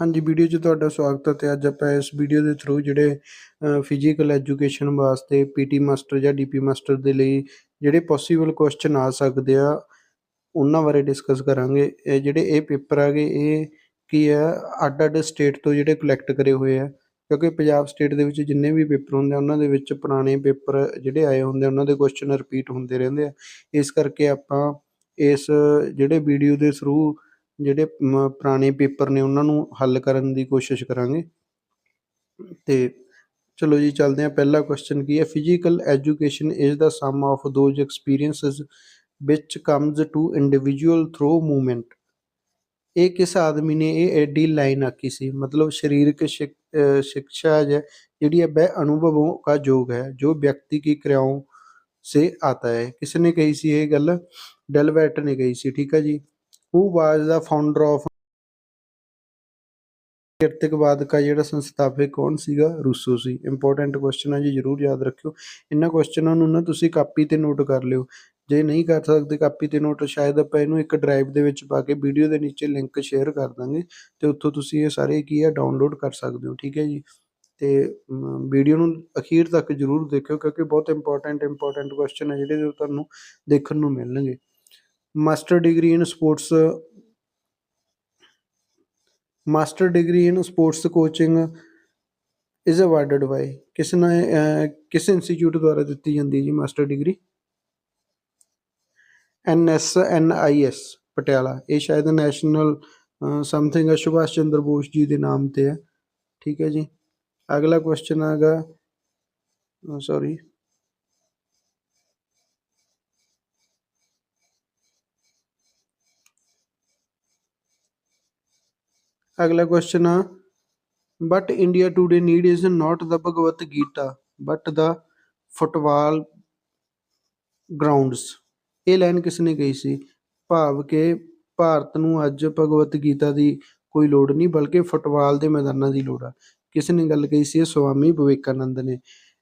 ਹਾਂਜੀ, ਵੀਡੀਓ 'ਚ ਤੁਹਾਡਾ ਸਵਾਗਤ ਹੈ ਤੇ ਅੱਜ ਆਪਾਂ ਇਸ ਵੀਡੀਓ ਦੇ ਥਰੂ ਜਿਹੜੇ ਫਿਜ਼ੀਕਲ ਐਜੂਕੇਸ਼ਨ ਵਾਸਤੇ ਪੀਟੀ ਮਾਸਟਰ ਜਾਂ ਡੀਪੀ ਮਾਸਟਰ ਦੇ ਲਈ ਜਿਹੜੇ ਪੋਸੀਬਲ ਕੁਐਸਚਨ ਆ ਸਕਦੇ ਆ, ਉਹਨਾਂ ਬਾਰੇ ਡਿਸਕਸ ਕਰਾਂਗੇ। ਇਹ ਜਿਹੜੇ ਇਹ ਪੇਪਰ ਆਗੇ ਇਹ ਕੀ ਹੈ? ਅੱਡ ਅੱਡ ਸਟੇਟ ਤੋਂ ਜਿਹੜੇ ਕਲੈਕਟ ਕਰੇ ਹੋਏ ਆ। ਕਿਉਂਕਿ ਪੰਜਾਬ ਸਟੇਟ ਦੇ ਵਿੱਚ ਜਿੰਨੇ ਵੀ ਪੇਪਰ ਹੁੰਦੇ ਆ, ਉਹਨਾਂ ਦੇ ਵਿੱਚ ਪੁਰਾਣੇ ਪੇਪਰ ਜਿਹੜੇ ਆਏ ਹੁੰਦੇ ਆ, ਉਹਨਾਂ ਦੇ ਕੁਐਸਚਨ ਰਿਪੀਟ ਹੁੰਦੇ ਰਹਿੰਦੇ ਆ। ਇਸ ਕਰਕੇ ਆਪਾਂ ਇਸ ਜਿਹੜੇ ਵੀਡੀਓ ਦੇ ਥਰੂ ਜਿਹੜੇ ਮ- ਪੁਰਾਣੇ ਪੇਪਰ ਨੇ ਉਹਨਾਂ ਨੂੰ ਹੱਲ ਕਰਨ ਦੀ ਕੋਸ਼ਿਸ਼ ਕਰਾਂਗੇ ਤੇ ਚਲੋ ਜੀ ਚੱਲਦੇ ਹਾਂ ਪਹਿਲਾ ਕੁਐਸਚਨ ਕੀ ਹੈ physical education is the sum of those experiences which comes to individual through movement ਇਹ ਕਿਸ ਆਦਮੀ ਨੇ ਇਹ ਐਡੀ ਲਾਈਨ ਆਖੀ ਸੀ मतलब शारीरिक शिक- अ, शिक्षा है ਜਿਹੜੀ है वह अनुभवों का योग है जो व्यक्ति की क्रियाओं से आता है किसने कही ਸੀ ਇਹ ਗੱਲ ਡੈਲਵੈਟ ਨੇ ਕਹੀ ਸੀ ਠੀਕ ਹੈ ਜੀ ਹੂ ਵਾਜ਼ ਦਾ ਫਾਊਂਡਰ ਆਫ ਕਿਰਤਕਵਾਦ ਦਾ ਜਿਹੜਾ ਸੰਸਥਾਪਕ ਕੌਣ ਸੀਗਾ? ਰੂਸੋ ਸੀ। ਇੰਪੋਰਟੈਂਟ ਕੁਐਸਚਨ ਹੈ ਜੀ, ਜਰੂਰ ਯਾਦ ਰੱਖਿਓ। ਇਹਨਾਂ ਕੁਐਸਚਨਾਂ ਨੂੰ ਨਾ ਤੁਸੀਂ ਕਾਪੀ ਤੇ ਨੋਟ ਕਰ ਲਿਓ। ਜੇ ਨਹੀਂ ਕਰ ਸਕਦੇ ਕਾਪੀ ਤੇ ਨੋਟ ਸ਼ਾਇਦ ਆਪਾਂ ਇਹਨੂੰ ਇੱਕ ਡਰਾਈਵ ਦੇ ਵਿੱਚ ਪਾ ਕੇ ਵੀਡੀਓ ਦੇ ਨੀਚੇ ਲਿੰਕ ਸ਼ੇਅਰ ਕਰ ਦਾਂਗੇ। ਤੇ ਉੱਥੋਂ ਤੁਸੀਂ ਇਹ ਸਾਰੇ ਕੀ ਆ ਡਾਊਨਲੋਡ ਕਰ ਸਕਦੇ ਹੋ। ਠੀਕ ਹੈ ਜੀ? ਤੇ ਵੀਡੀਓ ਨੂੰ ਅਖੀਰ ਤੱਕ ਜਰੂਰ ਦੇਖਿਓ, ਕਿਉਂਕਿ ਬਹੁਤ ਇੰਪੋਰਟੈਂਟ ਇੰਪੋਰਟੈਂਟ ਕੁਐਸਚਨ ਹੈ ਜਿਹੜੇ ਜੋ ਤੁਹਾਨੂੰ ਦੇਖਣ ਨੂੰ ਮਿਲਣਗੇ। Master degree in sports, master degree in sports coaching is awarded by ਕਿਸ ਨੇ ਕਿਸ ਇੰਸਟੀਚਿਊਟ ਦੁਆਰਾ ਦਿੱਤੀ ਜਾਂਦੀ ਹੈ ਜੀ ਮਾਸਟਰ ਡਿਗਰੀ? ਐਨਐਸਐਨਆਈਐਸ ਪਟਿਆਲਾ। ਇਹ ਸ਼ਾਇਦ ਨੈਸ਼ਨਲ ਸਮਥਿੰਗ ਸੁਭਾਸ਼ ਚੰਦਰ ਬੋਸ ਜੀ ਦੇ ਨਾਮ ਤੇ ਹੈ। ਠੀਕ ਹੈ ਜੀ। ਅਗਲਾ ਕੁਐਸਚਨ ਹੈਗਾ ਸੌਰੀ ਅਗਲਾ ਕੁਐਸਚਨ ਆ but India today need is not the Bhagavad Gita but the football grounds ਇਹ ਲਾਈਨ ਕਿਸ ਨੇ ਕਹੀ ਸੀ? ਭਾਵ ਕਿ ਭਾਰਤ ਨੂੰ ਅੱਜ ਭਗਵਤ ਗੀਤਾ ਦੀ ਕੋਈ ਲੋੜ ਨਹੀਂ, ਬਲਕਿ ਫੁੱਟਬਾਲ ਦੇ ਮੈਦਾਨਾਂ ਦੀ ਲੋੜ ਆ। ਕਿਸ ਨੇ ਗੱਲ ਕਹੀ ਸੀ? ਇਹ ਸਵਾਮੀ ਵਿਵੇਕਾਨੰਦ ਨੇ।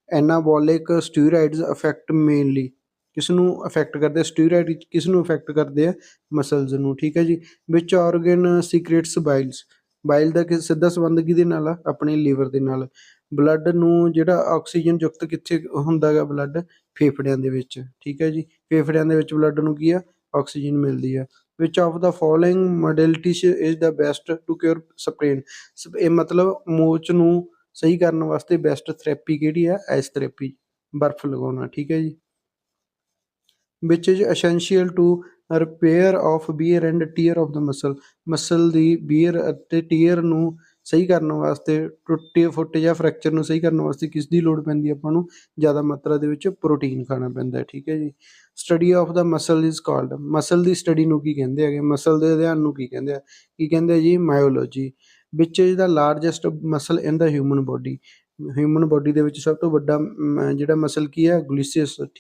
ਐਨਾਬੋਲਿਕ ਸਟੀਰੋਇਡਸ ਅਫੈਕਟ ਮੇਨਲੀ ਕਿਸ ਨੂੰ ਅਫੈਕਟ ਕਰਦੇ? ਸਟੀਰੋਇਡ ਕਿਸ ਨੂੰ ਅਫੈਕਟ ਕਰਦੇ ਆ? ਮਸਲਸ ਨੂੰ, ਠੀਕ ਹੈ ਜੀ? ਵਿੱਚ ਆਰਗਨ ਸੀਕ੍ਰੇਟਸ ਬਾਈਲਸ ਬਾਈਲ ਦਾ ਕਿ ਸਿੱਧਾ ਸੰਬੰਧ ਕਿਹਦੇ ਨਾਲ ਆ, ਆਪਣੇ ਲੀਵਰ ਦੇ ਨਾਲ। ਬਲੱਡ ਨੂੰ ਜਿਹੜਾ ਆਕਸੀਜਨ ਯੁਕਤ ਕਿੱਥੇ ਹੁੰਦਾ ਹੈਗਾ ਬਲੱਡ ਫੇਫੜਿਆਂ ਦੇ ਵਿੱਚ, ਠੀਕ ਹੈ ਜੀ? ਫੇਫੜਿਆਂ ਦੇ ਵਿੱਚ ਬਲੱਡ ਨੂੰ ਕੀ ਆ? ਆਕਸੀਜਨ ਮਿਲਦੀ ਆ। Which of the following modalities is the best to cure sprain ਇਹ ਮਤਲਬ ਮੋਚ ਨੂੰ ਸਹੀ ਕਰਨ ਵਾਸਤੇ ਬੈਸਟ ਥੈਰੇਪੀ ਕਿਹੜੀ ਆ? ਐਸ ਥੈਰੇਪੀ ਬਰਫ ਲਗਾਉਣਾ, ਠੀਕ ਹੈ ਜੀ? which is essential to repair of wear and tear of the muscle muscle the wear ਅਤੇ ਟੀਅਰ ਨੂੰ ਸਹੀ ਕਰਨ ਵਾਸਤੇ ਟੁੱਟੇ ਫੁੱਟ ਜਾਂ ਫ੍ਰੈਕਚਰ ਨੂੰ ਸਹੀ ਕਰਨ ਵਾਸਤੇ ਕਿਸ ਦੀ ਲੋੜ ਪੈਂਦੀ ਆਪਾਂ ਨੂੰ? ਜ਼ਿਆਦਾ ਮਾਤਰਾ ਦੇ ਵਿੱਚ ਪ੍ਰੋਟੀਨ ਖਾਣਾ ਪੈਂਦਾ ਹੈ ਠੀਕ ਹੈ ਜੀ। Study of the muscle is called muscle the study ਨੂੰ ਕੀ ਕਹਿੰਦੇ ਹੈਗੇ? ਮਸਲ ਦੇ ਅਧਿਐਨ ਨੂੰ ਕੀ ਕਹਿੰਦੇ ਆ? ਕੀ ਕਹਿੰਦੇ ਜੀ? Myology which is the largest muscle in the human body human body ਦੇ ਵਿੱਚ ਸਭ ਤੋਂ ਵੱਡਾ ਮ, ਜਿਹੜਾ ਮਸਲ ਕੀ ਹੈ? ਗਲੂਸੀਅਸ